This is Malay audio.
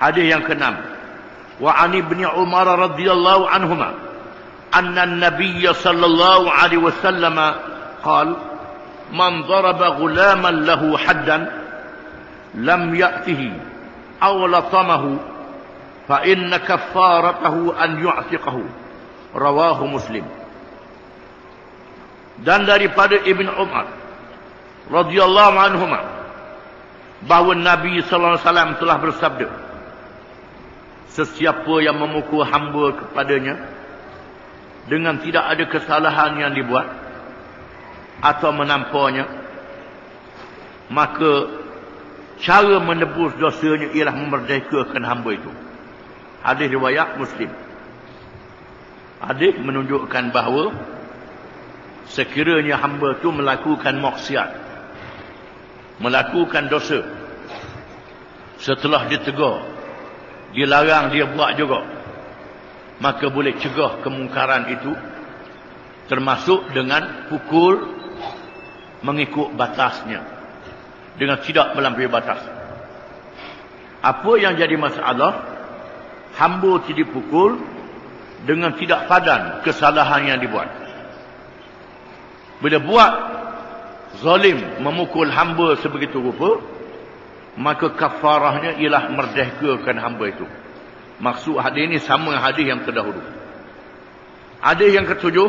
Hadis yang keenam. Wa an ibni Umar radhiyallahu anhuma anna an-nabiy sallallahu alaihi wasallam qala man daraba ghulaman lahu haddan lam ya'tihi aw latamahu fa inna kaffaratahu an yu'tiqahu rawahu muslim dan daripada Ibn Umar radhiyallahu anhuma bahawa Nabi sallallahu alaihi wasallam telah bersabda sesiapa yang memukul hamba kepadanya dengan tidak ada kesalahan yang dibuat atau menampaknya maka cara menebus dosanya ialah memerdekakan hamba itu. Hadis riwayat muslim. Hadis menunjukkan bahawa sekiranya hamba itu melakukan maksiat melakukan dosa setelah ditegur dilarang dia buat juga. Maka boleh cegah kemungkaran itu termasuk dengan pukul mengikut batasnya. Dengan tidak melampaui batas. Apa yang jadi masalah? Hamba tidak dipukul dengan tidak padan kesalahan yang dibuat. Bila buat zalim memukul hamba sebegitu rupa, maka kafarahnya ialah merdekakan hamba itu. Maksud hadis ini sama hadis yang terdahulu. Hadis yang ketujuh,